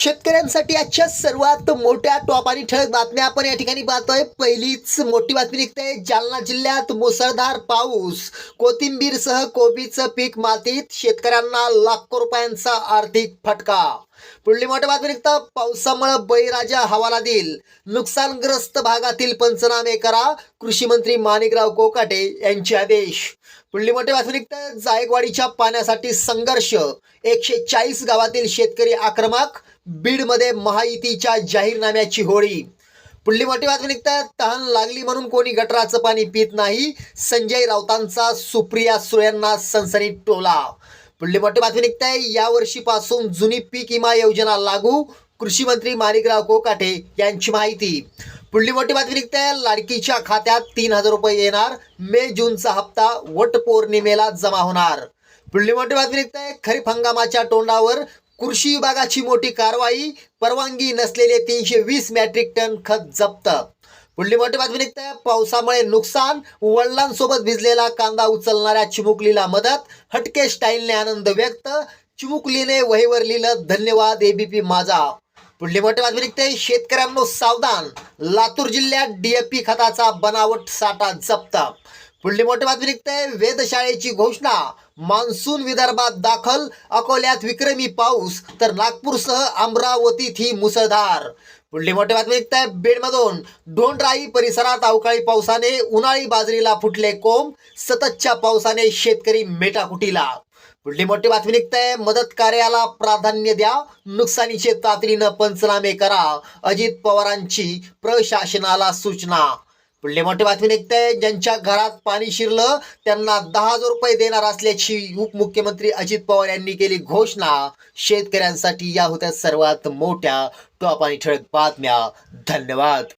शेतकऱ्यांसाठी आजच्या सर्वात मोठ्या टॉप आणि ठळक बातम्या आपण या ठिकाणी पाहतोय. पहिलीच मोठी बातमी निघते. जालना जिल्ह्यात मुसळधार पाऊस. कोथिंबीरसह कोबीचं पीक मातीत शेतकऱ्यांना लाखो रुपयांचा आर्थिक फटका. पुढली मोठी बातमी निघतं. पावसामुळे बळीराजा हवाला देईल नुकसानग्रस्त भागातील पंचनामे करा कृषी मंत्री माणिकराव कोकाटे यांचे आदेश. पुढली मोठी बातमी निघतं. जायकवाडीच्या पाण्यासाठी संघर्ष. एकशे चाळीस गावातील शेतकरी आक्रमक बीडमध्ये महायुतीच्या जाहीरनाम्याची होळी. पुढली मोठी बातमी निघतं तहान लागली म्हणून कोणी गटराचं पाणी पित नाही. संजय राऊतांचा सुप्रिया सुळ्यांना सनसनीत टोला. पुढली मोठी बातमी निघते. यावर्षीपासून जुनी पीक विमा योजना लागू. कृषी मंत्री माणिकराव कोकाटे यांची माहिती. पुढली मोठी बातमी निघते. लाडकीच्या खात्यात तीन हजार रुपये येणार. मे जूनचा हप्ता वट पौर्णिमेला जमा होणार. पुढली मोठी बातमी निघते. खरीप हंगामाच्या तोंडावर कृषी विभागाची मोठी कारवाई परवानगी नसलेले तीनशे वीस मॅट्रिक टन खत जप्त. पुढली मोठी बातमी निघते पावसामुळे नुकसान वडिलांसोबत भिजलेला कांदा उचलणाऱ्या चिमुकलीला मदत हटके स्टाईलने आनंद व्यक्त चिमुकलीने वहीवर लिहिलं धन्यवाद एबीपी माझा. पुढली मोठी बातमी निघते शेतकऱ्यांनो सावधान लातूर जिल्ह्यात डीएपी खताचा बनावट साठा जप्त. पुढली मोठी बातमी निघते. वेधशाळेची घोषणा. मान्सून विदर्भात दाखल. अकोल्यात विक्रमी पाऊस. तर नागपूरसह अमरावतीत ही मुसळधार. पुढली मोठी बातमी निघते. बीडमधून. ढोंडराई परिसरात अवकाळी पावसाने उन्हाळी बाजरीला फुटले कोंब. सततच्या पावसाने शेतकरी मेटाकुटीला. पुढली मोठी बातमी निघते. मदत कार्याला प्राधान्य द्या. नुकसानीचे तातडीनं पंचनामे करा. अजित पवारांची प्रशासनाला सूचना. पुढली मोठी बातमी निघते. ज्यांच्या घरात पाणी शिरलं त्यांना दहा हजार रुपये देणार असल्याची उपमुख्यमंत्री अजित पवार यांनी केली घोषणा. शेतकऱ्यांसाठी या होत्या सर्वात मोठ्या टॉप आणि ठळक बातम्या. धन्यवाद.